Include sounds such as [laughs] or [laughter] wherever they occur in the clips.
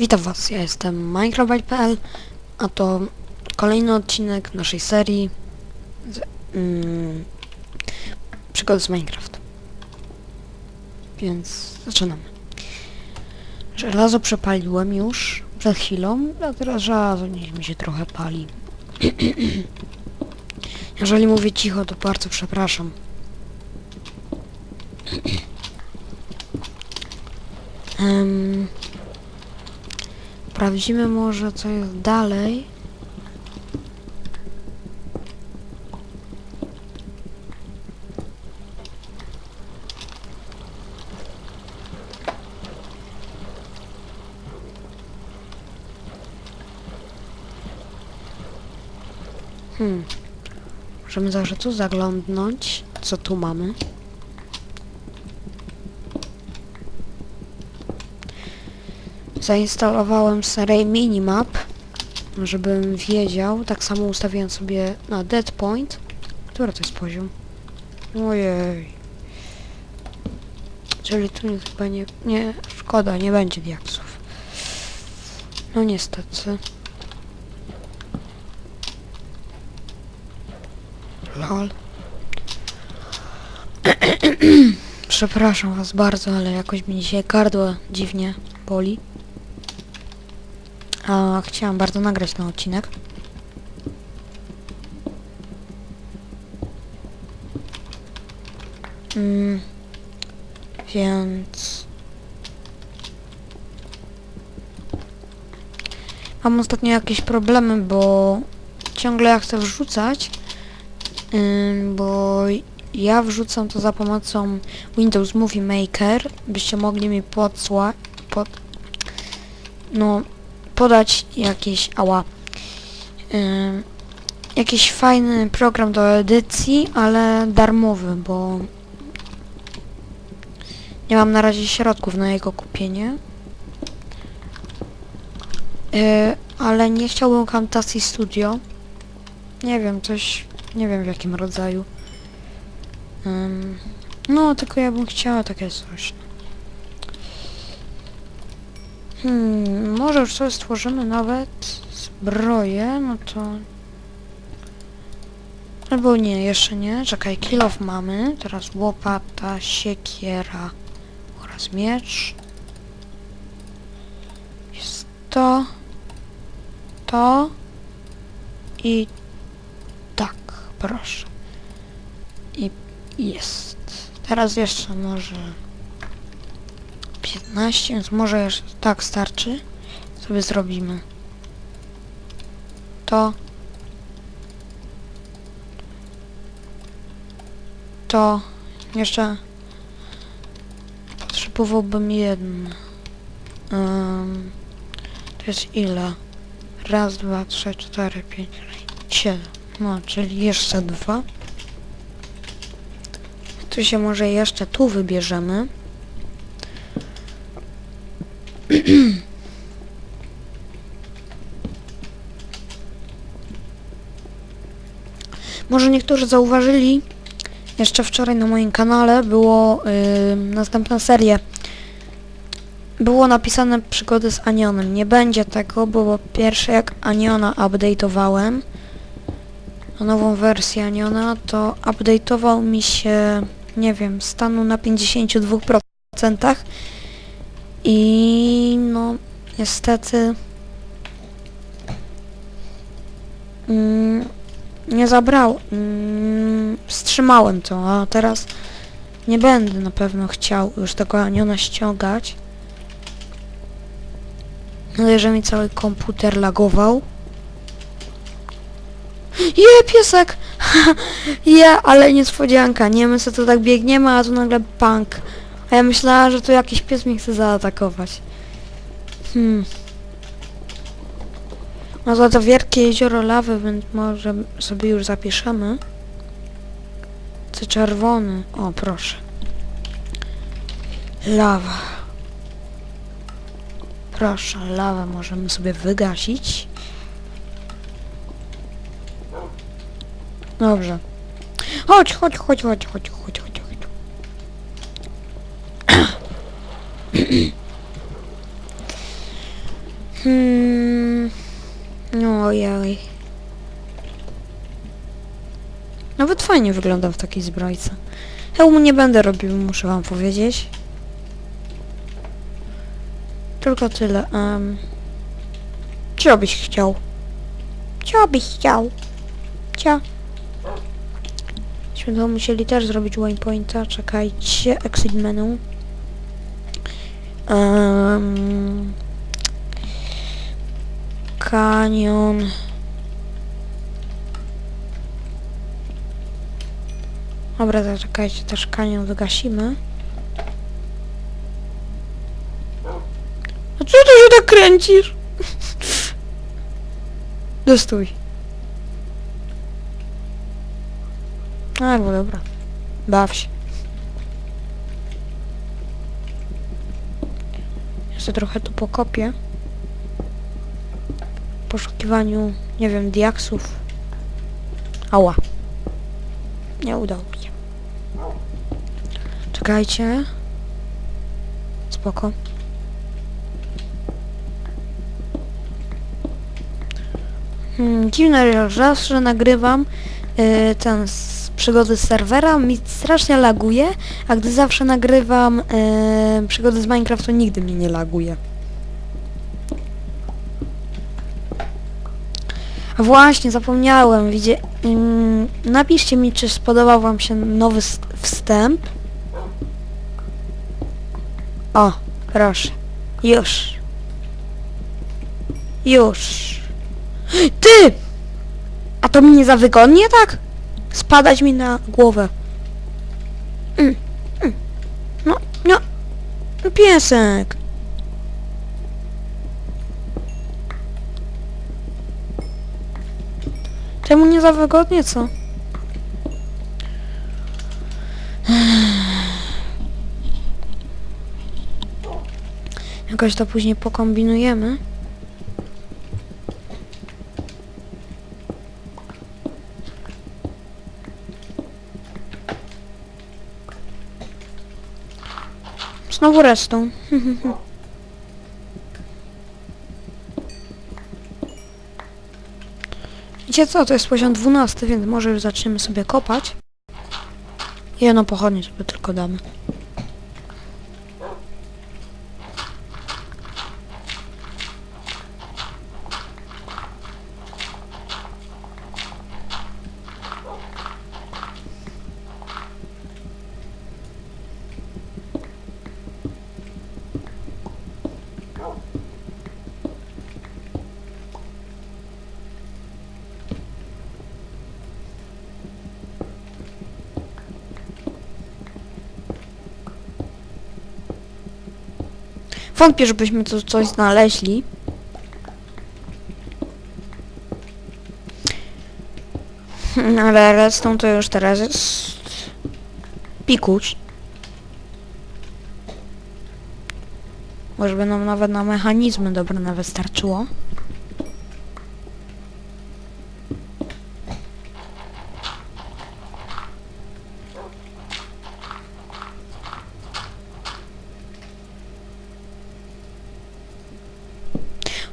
Witam Was, ja jestem Minecraft.pl, a to kolejny odcinek naszej serii z, mm, przygody z Minecraft. Więc zaczynamy. Żelazo przepaliłem już przed chwilą, a teraz żelazo niech mi się trochę pali. [clears throat] Jeżeli mówię cicho, to bardzo przepraszam. [clears throat] Em, Sprawdzimy może co jest dalej. Hmm. Możemy zawsze tu zaglądnąć, co tu mamy. Zainstalowałem serię minimap, żebym wiedział. Tak samo ustawiłem sobie na dead point. Który to jest poziom? Ojej. Czyli tu nie, chyba nie, nie, szkoda, nie będzie diaksów. No niestety. Lol. [clears throat] Przepraszam was bardzo, ale jakoś mi dzisiaj gardło dziwnie boli. A chciałam bardzo nagrać ten odcinek. Mm, więc... Mam ostatnio jakieś problemy, bo ciągle ja chcę wrzucać, ym, bo ja wrzucam to za pomocą Windows Movie Maker, byście mogli mi podsła... Pod, no, podać jakieś... Ała. Ym, jakiś fajny program do edycji, ale darmowy, bo nie mam na razie środków na jego kupienie. Yy, ale nie chciałbym Camtasia Studio. Nie wiem, coś... Nie wiem w jakim rodzaju. No, tylko ja bym chciała takie coś. Hmm, może już sobie stworzymy nawet zbroję, no to... Albo nie, jeszcze nie. Czekaj, kilof mamy. Teraz łopata, siekiera oraz miecz. Jest to, to i tak, proszę. I jest. Teraz jeszcze może 15, więc może jeszcze tak starczy. Sobie zrobimy. To. To. Jeszcze potrzebowałbym jedno. Um, to jest ile? Raz, dwa, trzy, cztery, pięć, siedem. No, czyli jeszcze dwa. Tu się może jeszcze tu wybierzemy. [clears throat] Może niektórzy zauważyli, jeszcze wczoraj na moim kanale było yy, następna seria. Było napisane przygody z Anionem. Nie będzie tego, bo pierwsze jak Aniona update'owałem, na nową wersję Aniona, to update'ował mi się, nie wiem, stanu na 52% i no niestety mm, nie zabrał, mm, wstrzymałem to, a teraz nie będę na pewno chciał już tego Aniona ściągać. Ale że mi cały komputer lagował. Je, piesek! [laughs] Je, ale niespodzianka. Nie, my sobie to tak biegniemy, a tu nagle punk. A ja myślałam, że tu jakiś pies mnie chce zaatakować. Hmm. No za to wielkie jezioro lawy, więc może sobie już zapiszemy. Co czerwony. O, proszę. Lawa. Proszę, lawę możemy sobie wygasić. Dobrze. Chodź, chodź, chodź, chodź, chodź, chodź, Hmm. No ojej. Nawet fajnie wyglądam w takiej zbrojce. Hełmu nie będę robił, muszę wam powiedzieć. Tylko tyle. Um, co byś chciał? Co byś chciał? Co? Myśmy to musieli też zrobić waypointa. Czekajcie. Exit menu. Um, kanion. Dobra, zaczekajcie, też kanion wygasimy. A co ty się tak kręcisz? [laughs] Dostój. A, bo dobra. Baw się. Sobie trochę tu pokopię. Poszukiwaniu, nie wiem, diaksów. Ała. Nie udało mi się. Czekajcie. Spoko. Hmm, dziwne, że nagrywam y, ten z przygody z serwera, mi strasznie laguje, a gdy zawsze nagrywam y, przygody z Minecraft, to nigdy mnie nie laguje. Właśnie, zapomniałem, widzie... Ym, napiszcie mi, czy spodobał wam się nowy wstęp. O, proszę. Już. Już. Ty! A to mi nie za wygodnie, tak? Spadać mi na głowę. Mm, mm. No, no. No piesek. Czemu nie za wygodnie, co? [sighs] Jakoś to później pokombinujemy. Znowu restą. [laughs] Wiecie co, to jest poziom 12, więc może już zaczniemy sobie kopać. Jedno pochodnie sobie tylko damy. Wątpię, żebyśmy tu coś znaleźli. Ale redstone to już teraz jest... Pikuś. Może by nam nawet na mechanizmy dobre nawet starczyło.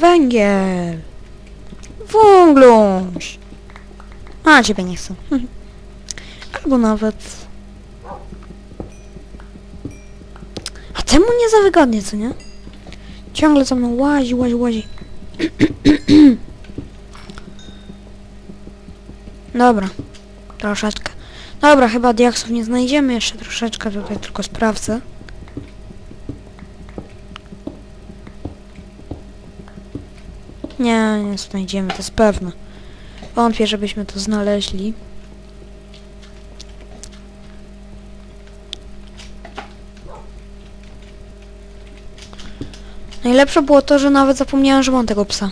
Węgiel! Wągluś! A, ciebie nie chcę. Albo nawet... A temu nie za wygodnie, co nie? Ciągle za mną łazi, łazi, łazi. [clears throat] Dobra. Troszeczkę. Dobra, chyba diaksów nie znajdziemy. Jeszcze troszeczkę tutaj tylko sprawdzę. Nie, znajdziemy, to jest pewne. Wątpię, żebyśmy to znaleźli. Najlepsze było to, że nawet zapomniałem, że mam tego psa.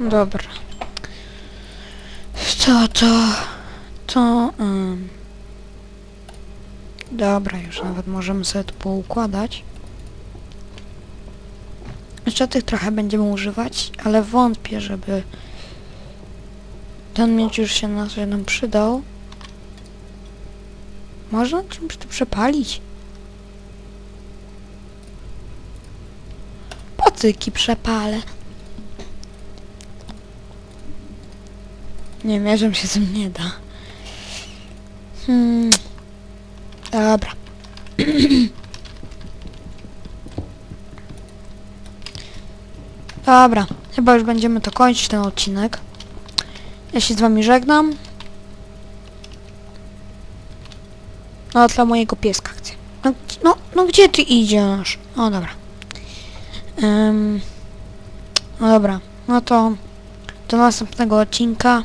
Dobra. Co to? To... ym, Dobra, już nawet możemy sobie to poukładać. Jeszcze tych trochę będziemy używać, ale wątpię, żeby ten miecz już się na sobie nam przydał. Można czymś to przepalić? Patyki przepalę. Nie, mierzem się z tym nie da. Hmm. Dobra. [clears throat] Dobra, chyba już będziemy to kończyć ten odcinek. Ja się z wami żegnam. No dla mojego pieska chcę. No, no, no gdzie ty idziesz? O dobra. Ym, no dobra, no to do następnego odcinka.